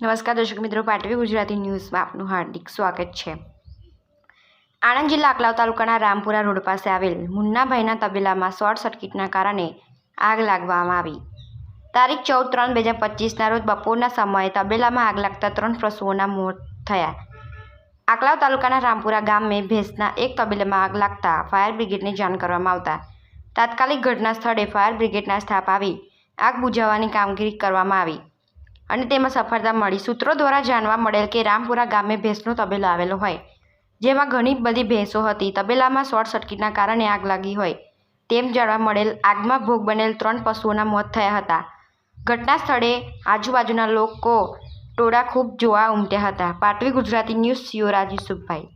નમસ્કાર, દર્શક મિત્રો, પાટવી ગુજરાતી ન્યૂઝમાં આપનું હાર્દિક સ્વાગત છે. આણંદ જિલ્લા અકલાવ તાલુકાના રામપુરા રોડ પાસે આવેલ મુન્નાભાઈના તબેલામાં શોર્ટ સર્કિટના કારણે આગ લાગવામાં આવી. તારીખ ચૌદ ત્રણ બે હજાર પચીસના રોજ બપોરના સમયે તબેલામાં આગ લાગતા ત્રણ પશુઓના મોત થયા. આકલાવ તાલુકાના રામપુરા ગામે ભેંસના એક તબેલામાં આગ લાગતા ફાયર બ્રિગેડને જાણ કરવામાં આવતા તાત્કાલિક ઘટના સ્થળે ફાયર બ્રિગેડના સ્ટાફ આવી આગ બુઝાવવાની કામગીરી કરવામાં આવી. અને તેમાં સફળતા મળી. સૂત્રો દ્વારા જાણવા મળેલ કે રામપુરા ગામે ભેંસનો તબેલો આવેલો હોય, જેમાં ઘણી બધી ભેંસો હતી. તબેલામાં શોર્ટ સર્કિટના કારણે આગ લાગી હોય તેમ જાણવા મળેલ આગમાં ભોગ બનેલ ત્રણ પશુઓના મોત થયા હતા. ઘટના સ્થળે આજુબાજુના લોકો ટોળા ખૂબ જોવા ઉમટ્યા હતા. Patvi Gujarati news, C O Yusufbhai